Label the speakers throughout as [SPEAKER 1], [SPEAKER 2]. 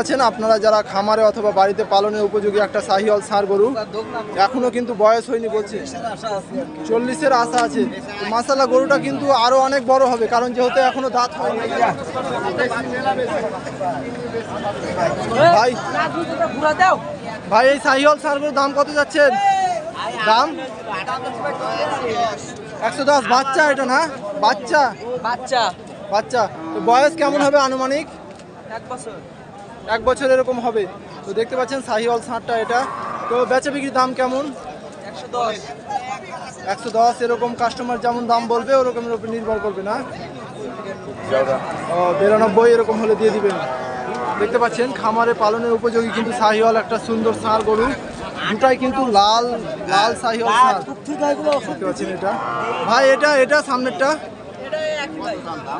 [SPEAKER 1] আছেন আপনারা যারা খামারে অথবা বাড়িতে পালনের উপযোগী একটা সাহিওয়াল সার গরু এখনও কিন্তু বয়স হয়নি বলছে। চল্লিশের আশা আছে। মাসালা গরুটা কিন্তু আরও অনেক বড় হবে কারণ যেহেতু এখনও দাঁত হয়নি। ভাই ভাই এই সাহিওয়াল সার গরুর দাম কত যাচ্ছেন? দাম? একশো দশ বাচ্চা এটা না? বাচ্চা?
[SPEAKER 2] বাচ্চা।
[SPEAKER 1] বাচ্চা। তো বয়স কেমন হবে আনুমানিক?
[SPEAKER 2] এক বছর।
[SPEAKER 1] এক বছর এরকম হবে। তো দেখতে পাচ্ছেন সাহিওয়াল ষাঁড়টা এটা। তো বেচা বিক্রির দাম কেমন?
[SPEAKER 2] একশো দশ।
[SPEAKER 1] একশো দশ এরকম কাস্টমার যেমন দাম বলবে ওরকমের উপর নির্ভর করবে না? ও, বিরানব্বই এরকম হলে দিয়ে দিবেন। দেখতে পাচ্ছেন খামারে পালনের উপযোগী কিন্তু সাহিওয়াল একটা সুন্দর ষাঁড় গরু। দুটাই কিন্তু লাল লাল সাহিওয়াল ষাঁড় দেখতে পাচ্ছেন এটা। ভাই এটা এটা সামনেরটা?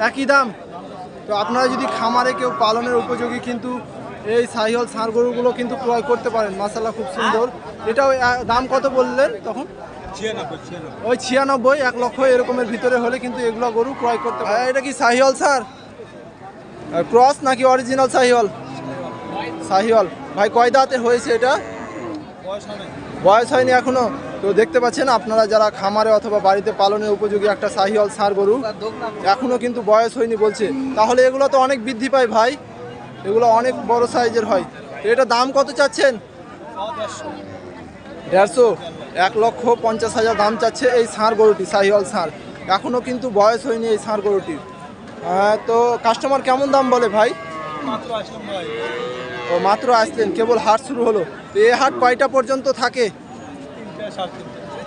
[SPEAKER 1] একই দাম? তো আপনারা যদি খামারে কেউ পালনের উপযোগী কিন্তু এই সাহিওয়াল ষাঁড় গরুগুলো কিন্তু ক্রয় করতে পারেন মাসাল্লাহ খুব সুন্দর। এটাও দাম কত বললেন তখন? ওই ছিয়ানব্বই এক লক্ষ এরকমের ভিতরে হলে কিন্তু এগুলো গরু ক্রয় করতে পারে এটা কি সাহিওয়াল স্যার ক্রস নাকি অরিজিনাল সাহিওয়াল সাহিওয়াল ভাই কয় দাঁতে হয়েছে এটা? বয়স হয়নি এখনও। তো দেখতে পাচ্ছেন আপনারা যারা খামারে অথবা বাড়িতে পালনের উপযোগী একটা সাহিওয়াল ষাঁড় গরু এখনও কিন্তু বয়স হয়নি বলছে। তাহলে এগুলো তো অনেক বৃদ্ধি পায় ভাই। এগুলো অনেক বড় সাইজের হয়। এটা দাম কত চাচ্ছেন? দেড়শো। এক লক্ষ পঞ্চাশ হাজার দাম চাচ্ছে এই ষাঁড় গরুটি, সাহিওয়াল ষাঁড়। এখনও কিন্তু বয়স হয়নি এই ষাঁড় গরুটির। তো কাস্টমার কেমন দাম বলে ভাই? ও, মাত্র আসলেন, কেবল হাট শুরু হলো। তো এই হাট কয়টা পর্যন্ত থাকে?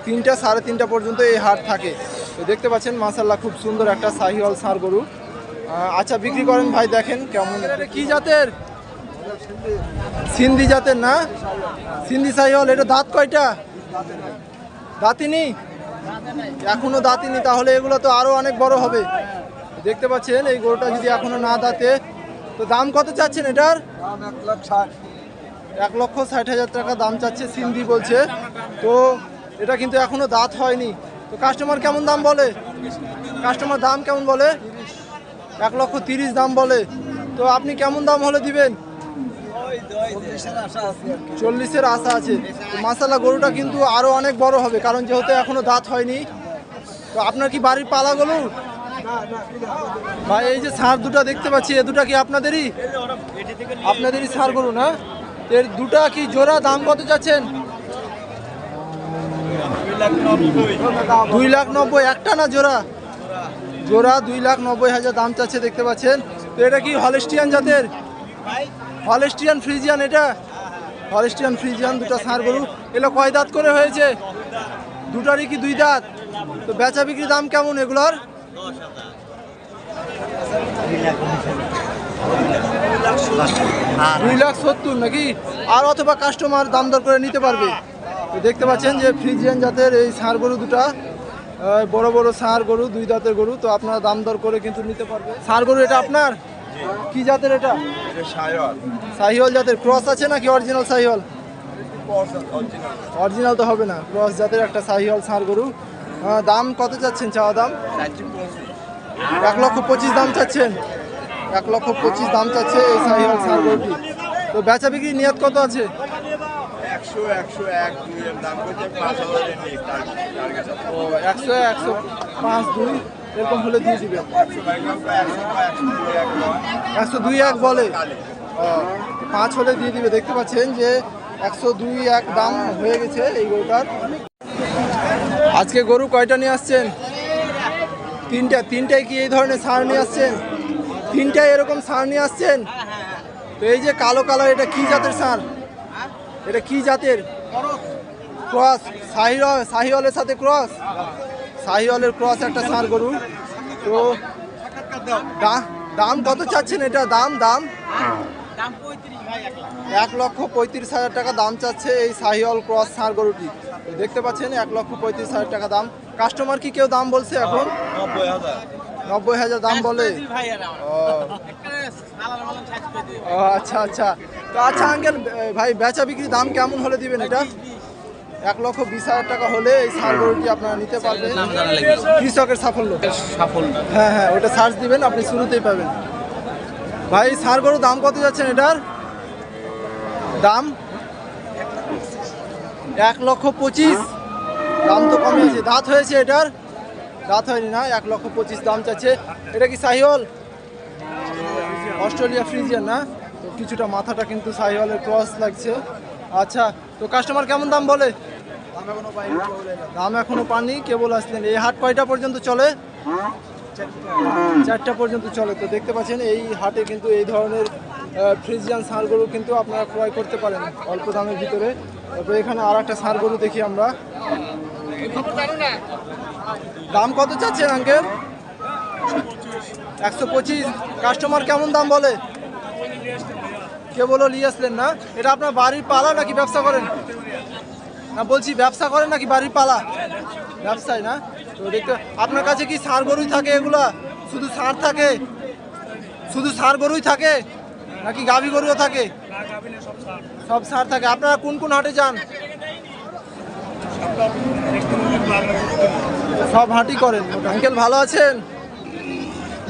[SPEAKER 1] তিনটা সাড়ে তিনটা পর্যন্ত এই হাট থাকে। তো দেখতে পাচ্ছেন মাসাল্লাহ খুব সুন্দর একটা সাহিওয়াল ষাঁড় গরু। আচ্ছা বিক্রি করেন ভাই, দেখেন কেমন। কি জাতের? সিন্ধি জাতের না? সিন্ধি সাহিওয়াল এটা দাঁত কয়টা? দাঁতিনি এখনও দাঁতিনি তাহলে এগুলো তো আরও অনেক বড় হবে। দেখতে পাচ্ছেন, এই গরুটা যদি এখনও না দাঁতে, তো দাম কত চাচ্ছেন এটার? এক লক্ষ ষাট হাজার টাকা দাম চাচ্ছে সিন্ধি বলছে। তো এটা কিন্তু এখনও দাঁত হয়নি। তো কাস্টমার কেমন দাম বলে? কাস্টমার দাম কেমন বলে? এক লক্ষ তিরিশ দাম বলে। তো আপনি কেমন দাম হলে দিবেন? চল্লিশের আশা আছে। মাসালা গরুটা কিন্তু আরও অনেক বড় হবে, কারণ যেহেতু এখনও দাঁত হয়নি। তো আপনার কি বাড়ির পালা গরু? ভাই, এই যে সার দুটো দেখতে পাচ্ছি, এ দুটা কি আপনাদেরই? আপনাদেরই সার গরু না? এর দুটা কি জোড়া দাম কত যাচ্ছেন দুই লাখ নব্বই। একটা না জোড়া? জোড়া দুই লাখ নব্বই হাজার দাম চাচ্ছে, দেখতে পাচ্ছেন। তো এটা কি হলেস্টিয়ান জাতের? হলেস্টিয়ান ফ্রিজিয়ান এটা? হলেস্টিয়ান ফ্রিজিয়ান, দুটো ষাঁড় গরু। এগুলো কয় দাঁত করে হয়েছে? দুটারই কি দুই দাঁত? তো বেচা বিক্রি দাম কেমন এগুলোর? দুই লাখ সত্তর নাকি? আর অথবা কাস্টমার দাম দর করে নিতে পারবে। দেখতে পাচ্ছেন যে ফ্রিজিয়ান জাতের এই ষাঁড় গরু দুটা। বড় বড় ষাঁড় গরু দুই দাঁতের গরু তো আপনারা দাম দর করে কিন্তু নিতে পারবে। ষাঁড় গরু এটা আপনার? কি জাতের এটা? সাহিওয়াল জাতের। ক্রস আছে নাকি অরিজিনাল সাহিওয়াল অরিজিনাল। তো হবে না। ক্রস জাতের একটা সাহিওয়াল ষাঁড় গরু। দাম কত চাচ্ছেন চাওয়া দাম? এক লক্ষ পঁচিশ দাম চাচ্ছেন? এক লক্ষ পঁচিশ দাম চাচ্ছে এই সাহিওয়াল ষাঁড় গরুটি। তো বেচা বিক্রি নিয়ত কত আছে?
[SPEAKER 3] একশো একশো এক দুইয়ের দাম করছে পাঁচ হাজারের নিয়ে
[SPEAKER 1] ও একশো একশো পাঁচ দুই এরকম হলে দিয়ে দিবেন
[SPEAKER 3] একশো বাইক একশো বা একশো দুই এক নয়
[SPEAKER 1] একশো দুই এক বলে? পাঁচ হলে দিয়ে দিবে। দেখতে পাচ্ছেন যে একশো দুই এক দাম হয়ে গেছে এই গরুটার। আজকে গরু কয়টা নিয়ে আসছেন? তিনটা তিনটায় কি এই ধরনের সার নিয়ে আসছেন? তিনটায় এরকম সার নিয়ে আসছেন? তো এই যে কালো কালো এটা কি জাতের সার? এটা কি জাতের? ক্রস। সাহিওয়াল সাহিওয়ালের সাথে ক্রস? সাহিওয়ালের ক্রস একটা সার গরু। তো দাম কত চাচ্ছেন এটা? দাম দাম?
[SPEAKER 2] এক
[SPEAKER 1] লক্ষ পঁয়ত্রিশ হাজার টাকা দাম চাচ্ছে এই সাহিওয়াল ক্রস সার গরুটি। দেখতে পাচ্ছেন এক লক্ষ পঁয়ত্রিশ হাজার টাকা দাম। কাস্টমার কি কেউ দাম বলছে এখন?
[SPEAKER 3] নব্বই হাজার।
[SPEAKER 1] নব্বই হাজার দাম বলে? ও, আচ্ছা আচ্ছা। তো আচ্ছা আঙ্কেল ভাই বেচা বিক্রি দাম কেমন হলে দিবেন এটা? এক লক্ষ বিশ হাজার টাকা হলে এই সার গরুটি আপনারা নিতে পারবেন। কৃষকের সাফল্য।
[SPEAKER 2] সাফল্য।
[SPEAKER 1] হ্যাঁ হ্যাঁ ওটা সার্চ দিবেন আপনি শুরুতেই পাবেন। ভাই সার গরুর দাম কত যাচ্ছেন এটার? দাম? এক লক্ষ পঁচিশ। দাম তো কমে আছে দাঁত হয়েছে এটার? দাঁত হয়নি না এক লক্ষ পঁচিশ দাম চাচ্ছে। এটা কি সাহিওল? অস্ট্রেলিয়া ফ্রিজিয়ান না? কিছুটা মাথাটা কিন্তু সাইওয়ালের ক্রস লাগছে। আচ্ছা তো কাস্টমার কেমন দাম বলে? দাম এখনও পাননি কেবল আসলেন। এই হাট কয়টা পর্যন্ত চলে? চারটা পর্যন্ত চলে। তো দেখতে পাচ্ছেন এই হাটে কিন্তু এই ধরনের ফ্রিজিয়ান ষাঁড় গরু কিন্তু আপনারা ক্রয় করতে পারেন অল্প দামের ভিতরে। তারপরে এখানে আর একটা ষাঁড় গরু দেখি আমরা। দাম কত চাচ্ছেন আঙ্কেল একশো পঁচিশ। কাস্টমার কেমন দাম বলে? কে বলো নিয়ে আসলেন না। এটা আপনার বাড়ির পালা নাকি ব্যবসা করেন? না, বলছি ব্যবসা করেন নাকি বাড়ির পালা? ব্যবসায় না? তো দেখতে আপনার কাছে কি সার গরুই থাকে এগুলা? শুধু সার থাকে? শুধু সার গরুই থাকে? নাকি গাভী গরুও থাকে? সব সার থাকে। আপনারা কোন কোন হাটে যান? সব হাটই করেন। আঙ্কেল ভালো আছেন?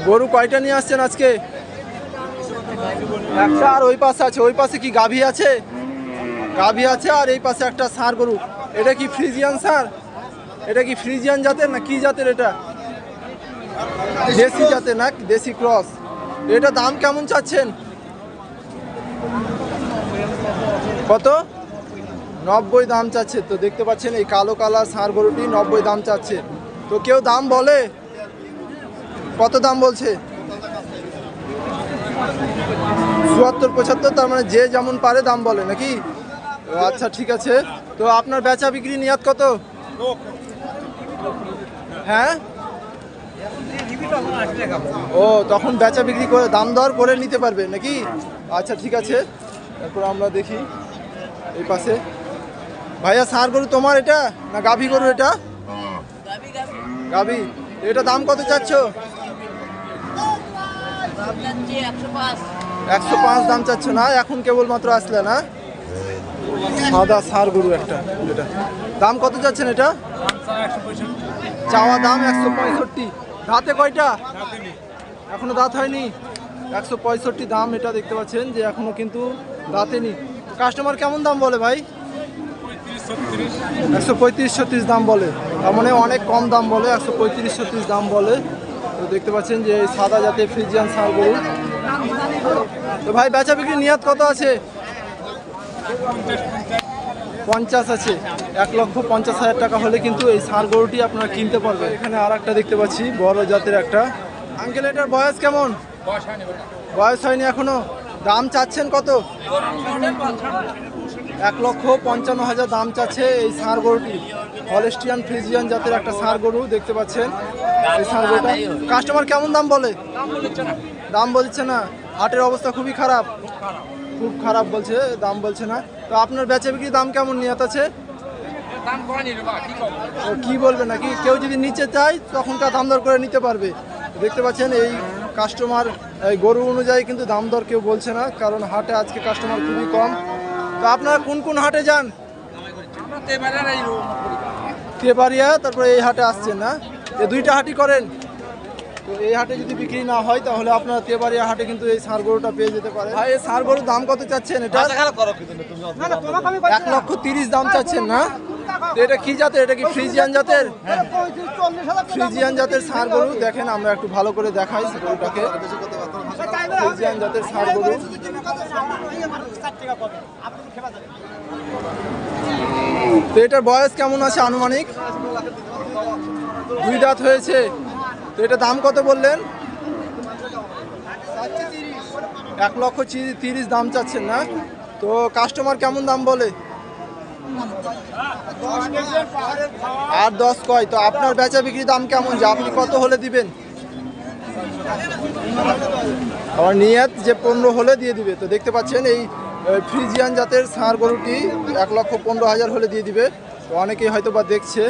[SPEAKER 1] গরু কয়টা নিয়ে আসছেন আজকে? একটা আর ওই পাশে আছে, ওই পাশে কি গাভী আছে? গাভী আছে আর এই পাশে একটা ষাঁড় গরু। এটা কি ফ্রিজিয়ান ষাঁড় এটা কি ফ্রিজিয়ান জাতের না কি জাতের এটা? দেশি জাতের না, দেশি ক্রস। এটা দাম কেমন চাচ্ছেন? কত? নব্বই দাম চাচ্ছে। তো দেখতে পাচ্ছেন এই কালো কালার ষাঁড় গরুটি নব্বই দাম চাচ্ছে। তো কেউ দাম বলে? কত দাম বলছে? চুয়াত্তর পঁচাত্তর তার মানে যে যেমন পারে দাম বলে নাকি? ও আচ্ছা ঠিক আছে। তো আপনার বেচা বিক্রি নিয়াত কত? হ্যাঁ? ও তখন বেচা বিক্রি করে দাম দর করে নিতে পারবে নাকি? আচ্ছা ঠিক আছে। তারপর আমরা দেখি এই পাশে। ভাইয়া সার গরু তোমার এটা না গাভী গরু এটা? গাভী। এটা দাম কত চাচ্ছ? একশো পাঁচ। দাম চাচ্ছ না, এখন কেবলমাত্র আসলে না? সাদা সার গরু একটা, যেটা। দাম কত যাচ্ছেন এটা? চাওয়া দাম একশো পঁয়ষট্টি। দাঁতে কয়টা? এখনও দাঁত হয়নি। একশো পঁয়ষট্টি দাম এটা দেখতে পাচ্ছেন যে এখনও কিন্তু দাঁতেনি কাস্টমার কেমন দাম বলে ভাই? একশো পঁয়ত্রিশ ছত্রিশ দাম বলে। তার মানে অনেক কম দাম বলে, একশো পঁয়ত্রিশ ছত্রিশ দাম বলে। তো দেখতে পাচ্ছেন যে এই সাদা জাতের ফ্রিজিয়ান সার গরু তো ভাই বেচা বিক্রি নিয়াত কত আছে? পঞ্চাশ আছে। এক লক্ষ পঞ্চাশ হাজার টাকা হলে কিন্তু এই সার গরুটি আপনারা কিনতে পারবেন। এখানে আর একটা দেখতে পাচ্ছি বড় জাতের একটা। আঙ্কেল এটার বয়স কেমন? বয়স হয়নি এখনও। দাম চাচ্ছেন কত? এক লক্ষ পঞ্চান্ন হাজার দাম চাচ্ছে এই ষাঁড় গরুটি। হলেস্টিয়ান ফ্রিজিয়ান জাতের একটা ষাঁড় গরু দেখতে পাচ্ছেন। এই ষাঁড় গরুটা। কাস্টমার কেমন দাম বলে? দাম বলছে না। হাটের অবস্থা খুবই খারাপ। খুব খারাপ বলছে, দাম বলছে না। তো আপনার বেচা বিক্রি দাম কেমন নিয়ত আছে? কি বলবে নাকি? কেউ যদি নিচে চায়, তখনকার দাম দর করে নিতে পারবে। দেখতে পাচ্ছেন, এই কাস্টমার এই গরু অনুযায়ী কিন্তু দাম দর কেউ বলছে না, কারণ হাটে আজকে কাস্টমার খুবই কম। তো আপনারা কোন কোন হাটে যান? তেবাড়িয়া তারপরে এই হাটে আসছেন না? এই দুইটা হাটই করেন। তো এই হাটে যদি বিক্রি না হয়, তাহলে আপনারা তেবাড়িয়া হাটে কিন্তু এই সার গরুটা পেয়ে যেতে পারে ভাই, এই সার গরুর দাম কত চাচ্ছেন এটা? এক লক্ষ তিরিশ দাম চাচ্ছেন না? এটা কি জাতের? এটা কি ফ্রিজিয়ান জাতের? ফ্রিজিয়ান জাতের সার গরু। দেখেন, আমরা একটু ভালো করে দেখাই গরুটাকে। ফ্রিজিয়ান জাতের সার গরু। তো এটার বয়স কেমন আছে আনুমানিক? দুই দাঁত হয়েছে। তো এটা দাম কত বললেন? এক লক্ষ তিরিশ দাম চাচ্ছেন না? তো কাস্টমার কেমন দাম বলে? আর দশ কয়? তো আপনার বেচা বিক্রি দাম কেমন? যে আপনি কত হলে দিবেন? আমার নিয়াত যে পনেরো হলে দিয়ে দিবে। তো দেখতে পাচ্ছেন এই ফ্রিজিয়ান জাতের ষাঁড় গরুটি এক লক্ষ পনেরো হাজার হলে দিয়ে দিবে। অনেকেই হয়তো বা দেখছে।